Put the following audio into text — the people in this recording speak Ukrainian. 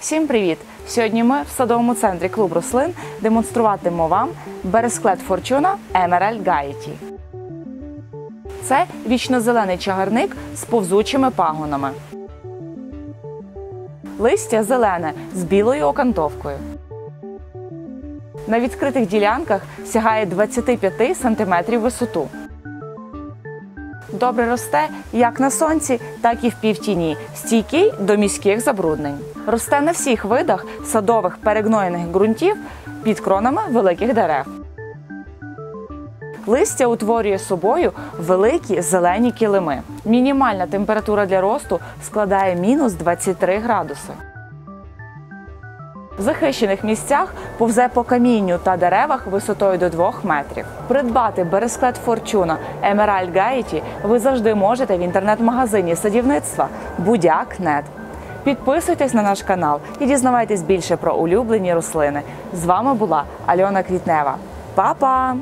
Всім привіт! Сьогодні ми в садовому центрі клуб рослин демонструватимемо вам бересклет Форчуна Emerald Gaiety. Це вічнозелений чагарник з повзучими пагонами. Листя зелене з білою окантовкою. На відкритих ділянках сягає 25 см висоту. Добре росте як на сонці, так і в півтіні, стійкий до міських забруднень. Росте на всіх видах садових перегноєних ґрунтів під кронами великих дерев. Листя утворює собою великі зелені килими. Мінімальна температура для росту складає мінус 23 градуси. В захищених місцях повзе по камінню та деревах висотою до 2 метрів. Придбати бересклет Форчуна Emerald Gaiety ви завжди можете в інтернет-магазині садівництва Будяк.нет. Підписуйтесь на наш канал і дізнавайтесь більше про улюблені рослини. З вами була Альона Квітнева. Па-па!